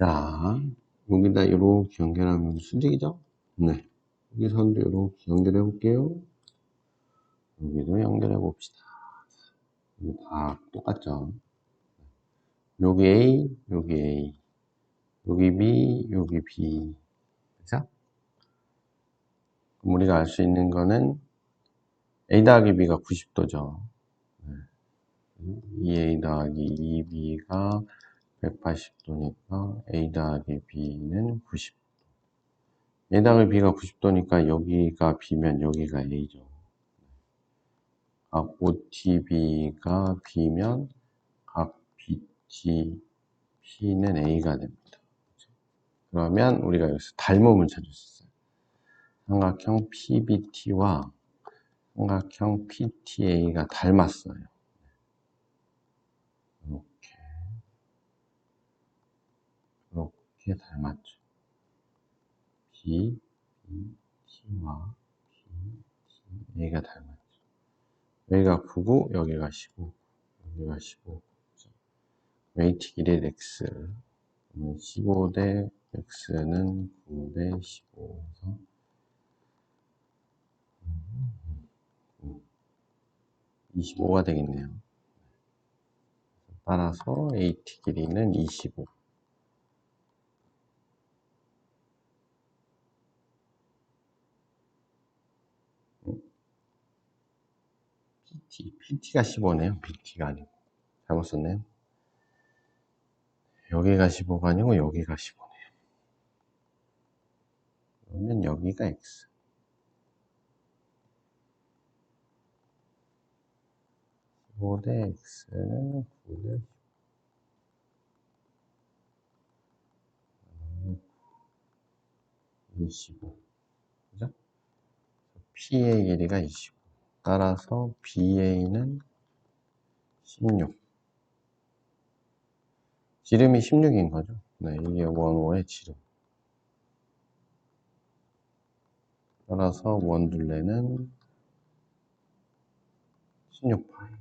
자, 여기다 이렇게 연결하면 수직이죠? 네. 여기 선도 이렇게 연결해 볼게요. 여기도 연결해 봅시다. 다 똑같죠? 여기 A, 여기 A, 여기 B, 여기 B. 그죠? 우리가 알 수 있는 거는 A 더하기 B가 90도죠. 2A 더하기 2B가 180도니까 A 더하기 B는 90도. A 더하기 B가 90도니까 여기가 B면 여기가 A죠. 각 OTB가 B면 각 BT, P는 A가 됩니다. 그러면 우리가 여기서 닮음을 찾을 수 있어요. 삼각형 PBT와 삼각형 PTA가 닮았어요. 이렇게 이렇게 닮았죠. B, B, T와 B, T, A가 닮았죠. 여기가 9고 여기가 15, 여기가 15. 웨이트 1의 X, 그러면 15 대 X는 9 대 15에서 25가 되겠네요. 따라서 AT 길이는 25. PT, PT가 15네요. BT가 아니고. 잘못 썼네요. 여기가 15가 아니고 여기가 15네요. 그러면 여기가 X. 오대 X는 9대 25. 그죠? P의 길이가 25. 따라서 BA는 16. 지름이 16인 거죠. 네, 이게 원호의 지름. 따라서 원둘레는 16파이.